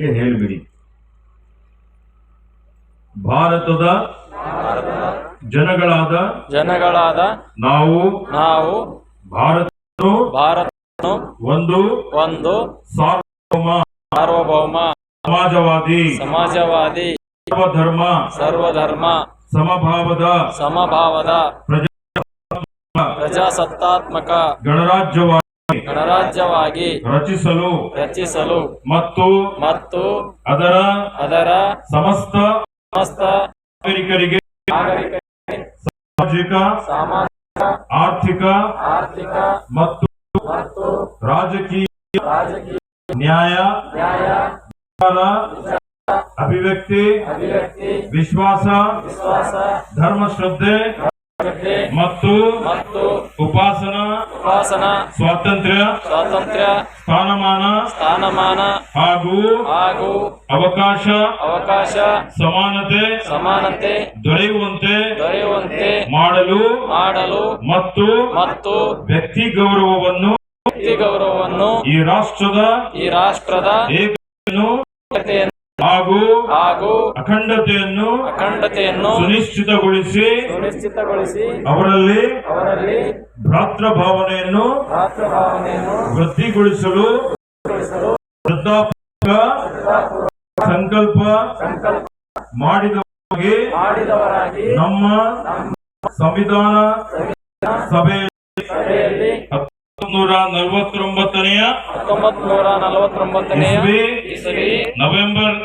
ಜನರಿಗೆ ಹೇಳಿಬಿಡಿ? ಭಾರತದ ಜನಗಳಾದ ಜನಗಳಾದ ನಾವು ನಾವು ಭಾರತ ಭಾರತ ಒಂದು ಒಂದು ಸಾರ್ವಭೌಮ ಸಾರ್ವಭೌಮ ಸಮಾಜವಾದಿ ಸಮಾಜವಾದಿ ಸರ್ವಧರ್ಮ ಸರ್ವಧರ್ಮ ಸಮಭಾವದ ಸಮಭಾವದ ಪ್ರಜಾ ಪ್ರಜಾಸತ್ತಾತ್ಮಕ ಗಣರಾಜ್ಯವಾಗಿ ಗಣರಾಜ್ಯವಾಗಿ ರಚಿಸಲು ರಚಿಸಲು ಮತ್ತು ಮತ್ತು ಅದರ ಅದರ ಸಮಸ್ತ ಸಮಸ್ತ ನಾಗರಿಕರಿಗೆ ಸಾಮಾಜಿಕ ಸಾಮಾಜಿಕ ಆರ್ಥಿಕ ಆರ್ಥಿಕ ಮತ್ತು ಮತ್ತು ರಾಜಕೀಯ ರಾಜಕೀಯ ನ್ಯಾಯ ನ್ಯಾಯ ಅಭಿವ್ಯಕ್ತಿ ಅಭಿವ್ಯಕ್ತಿ ವಿಶ್ವಾಸ ವಿಶ್ವಾಸ ಧರ್ಮ ಶ್ರದ್ಧೆ ಮತ್ತು ಮತ್ತು ಉಪಾಸನಾ ಉಪಾಸನ ಸ್ವಾತಂತ್ರ್ಯ ಸ್ವಾತಂತ್ರ್ಯ ಸ್ಥಾನಮಾನ ಸ್ಥಾನಮಾನ ಹಾಗೂ ಹಾಗೂ ಅವಕಾಶ ಅವಕಾಶ ಸಮಾನತೆ ಸಮಾನತೆ ದೊರೆಯುವಂತೆ ದೊರೆಯುವಂತೆ ಮಾಡಲು ಮಾಡಲು ಮತ್ತು ಮತ್ತು ವ್ಯಕ್ತಿ ಗೌರವವನ್ನು ವ್ಯಕ್ತಿ ಗೌರವವನ್ನು ಈ ರಾಷ್ಟ್ರದ ಈ ರಾಷ್ಟ್ರದ ಏಕತೆಯನ್ನು ಏಕತೆಯನ್ನು ಹಾಗೂ ಹಾಗೂ ಅಖಂಡತೆಯನ್ನು ಅಖಂಡತೆಯನ್ನು ಸುನಿಶ್ಚಿತಗೊಳಿಸಿ ಸುನಿಶ್ಚಿತಗೊಳಿಸಿ ಅವರಲ್ಲಿ ಅವರಲ್ಲಿ ಭ್ರಾತೃ ಭಾವನೆಯನ್ನು ಭ್ರಾತೃ ಭಾವನೆಯನ್ನು ವೃದ್ಧಿಗೊಳಿಸಲು ಶ್ರದ್ಧಾಪೂರ್ವಕ ಸಂಕಲ್ಪ ಸಂಕಲ್ಪ ಮಾಡಿದವರಿಗೆ ಮಾಡಿದವರಾಗಿ ನಮ್ಮ ಸಂವಿಧಾನ ಸಭೆಯಲ್ಲಿ ನೂರ ನಲವತ್ತೊಂಬತ್ತನೆಯ ಹತ್ತೊಂಬತ್ನೂರ ನಲವತ್ತೊಂಬತ್ತನೆಯ ನವೆಂಬರ್